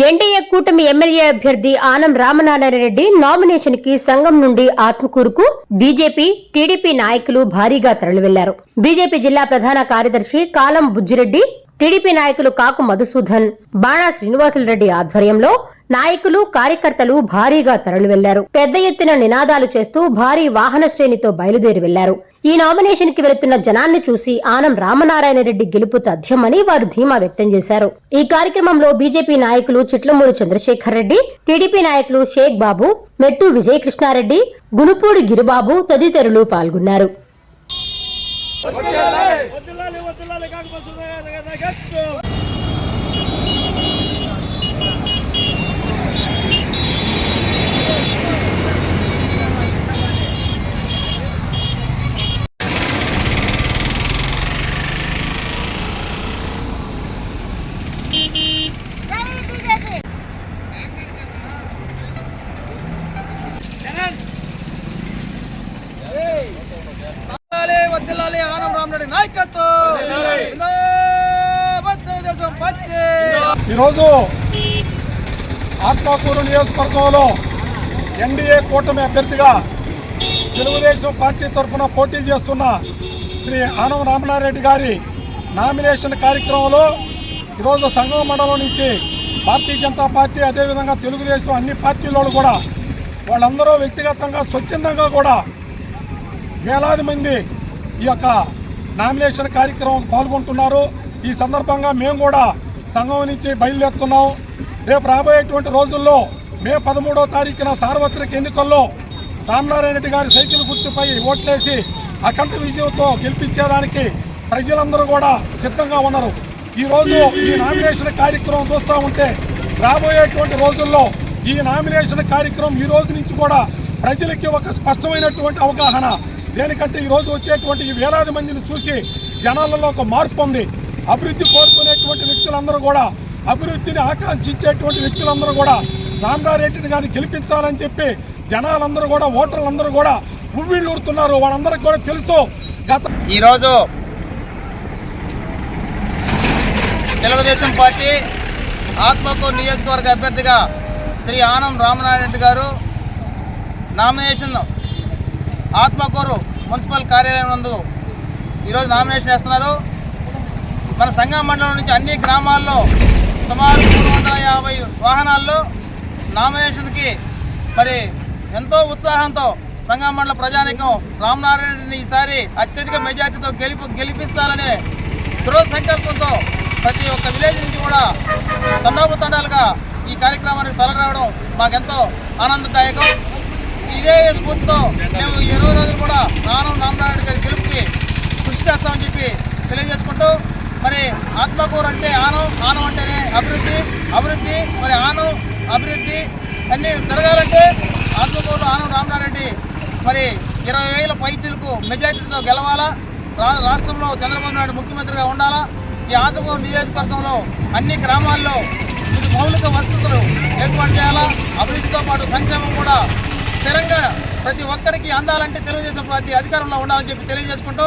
NDA కూటమి MLA అభ్యర్థి ఆనం రామనారాయణరెడ్డి నామినేషన్కి సంఘం నుండి ఆత్మకూరుకు బీజేపీ టీడీపీ నాయకులు భారీగా తరలివెళ్ళారు. బీజేపీ జిల్లా ప్రధాన కార్యదర్శి కాలం బుజ్జిరెడ్డి టీడీపీ నాయకులు కాకు మధుసూదన్ బాణా శ్రీనివాసులరెడ్డి ఆధ్వర్యంలో నాయకులు కార్యకర్తలు భారీగా తరలి వెళ్ళారు పెద్ద ఎత్తున నినాదాలు చేస్తూ భారీ వాహన శ్రేణితో బయలుదేరి వెళ్ళారు. ఈ నామినేషన్కి వెళుతున్న జనాన్ని చూసి ఆనం రామనారాయణ రెడ్డి గెలుపు తథ్యమని వారు ధీమా వ్యక్తం చేశారు ఈ కార్యక్రమంలో బీజేపీ నాయకులు చిట్లమూరి చంద్రశేఖర్ రెడ్డి టీడీపీ నాయకులు షేక్ బాబు మెట్టు విజయకృష్ణారెడ్డి గునుపూడి గిరిబాబు తదితరులు పాల్గొన్నారు వద్దులాలి వద్దులాలి కాకపోతే గట్టు ఆనం రామరెడ్డి నాయకత్వం. ఈరోజు ఆత్మకూరు నియోజకవర్గంలో ఎన్డీఏ కూటమి అభ్యర్థిగా తెలుగుదేశం పార్టీ తరఫున పోటీ చేస్తున్న శ్రీ ఆనం రామనారెడ్డి గారి నామినేషన్ కార్యక్రమంలో ఈరోజు సంగమ మండలం నుంచి భారతీయ జనతా పార్టీ అదేవిధంగా తెలుగుదేశం అన్ని పార్టీలలో కూడా వాళ్ళందరూ వ్యక్తిగతంగా స్వచ్ఛందంగా కూడా వేలాది మంది ఈ యొక్క నామినేషన్ కార్యక్రమం పాల్గొంటున్నారు. ఈ సందర్భంగా మేము కూడా సంఘం నుంచి బయలుదేరుతున్నాం. రేపు రాబోయేటువంటి రోజుల్లో మే పదమూడవ తారీఖున సార్వత్రిక ఎన్నికల్లో రామనారాయణ రెడ్డి గారి సైకిల్ గుర్తుపై ఓట్లేసి అఖండ విజయంతో గెలిపించేదానికి ప్రజలందరూ కూడా సిద్ధంగా ఉన్నారు. ఈరోజు ఈ నామినేషన్ కార్యక్రమం చూస్తూ ఉంటే రాబోయేటువంటి రోజుల్లో ఈ నామినేషన్ కార్యక్రమం ఈ రోజు నుంచి కూడా ప్రజలకి ఒక స్పష్టమైనటువంటి అవగాహన దేనికంటే ఈ రోజు వచ్చేటువంటి ఈ వేలాది మందిని చూసి జనాలలో ఒక మార్పు ఉంది. అభివృద్ధి కోరుకునేటువంటి వ్యక్తులందరూ కూడా అభివృద్ధిని ఆకాంక్షించేటువంటి వ్యక్తులందరూ కూడా రామరారెడ్డిని గారిని గెలిపించాలని చెప్పి జనాలందరూ కూడా ఓటర్లందరూ కూడా ఉవ్విళ్ళూరుతున్నారు. వాళ్ళందరికీ కూడా తెలుసు. గత ఈరోజు తెలుగుదేశం పార్టీ ఆత్మకూరు నియోజకవర్గ అభ్యర్థిగా శ్రీ ఆనం రామనారాయణ గారు నామినేషన్ ఆత్మకూరు మున్సిపల్ కార్యాలయం నందు ఈరోజు నామినేషన్ వేస్తున్నారు. మన సంఘం మండలం నుంచి అన్ని గ్రామాల్లో సుమారు మూడు వందల యాభై వాహనాల్లో నామినేషన్కి మరి ఎంతో ఉత్సాహంతో సంఘం మండల ప్రజానికం రామనారాయణని ఈసారి అత్యధిక మెజార్టీతో గెలిపి గెలిపించాలనే దృఢ సంకల్పంతో ప్రతి ఒక్క విలేజ్ నుంచి కూడా తండోపతండాలుగా ఈ కార్యక్రమానికి తలరావడం మాకెంతో ఆనందదాయకం. ఇదే స్ఫూర్తితో మేము ఈ ఇరవై రోజులు కూడా నానం రామనారాయణ గారి గెలుపుకి కృషి చేస్తామని చెప్పి తెలియజేసుకుంటూ మరి ఆత్మకూరు అంటే ఆనం ఆనం అంటేనే అభివృద్ధి అభివృద్ధి మరి ఆనం అభివృద్ధి అన్నీ జరగాలంటే ఆత్మకూరులో ఆనం రామనారెడ్డి మరి ఇరవై వేల పైచీలకు మెజార్టీతో గెలవాలా రా- రాష్ట్రంలో చంద్రబాబు నాయుడు ముఖ్యమంత్రిగా ఉండాలా ఈ ఆత్మకూరు నియోజకవర్గంలో అన్ని గ్రామాల్లో ఇది మౌలిక వసతులు ఏర్పాటు చేయాలా? అభివృద్ధితో పాటు సంక్షేమం కూడా స్థిరంగా ప్రతి ఒక్కరికి అందాలంటే తెలుగుదేశం పార్టీ అధికారంలో ఉండాలని చెప్పి తెలియజేసుకుంటూ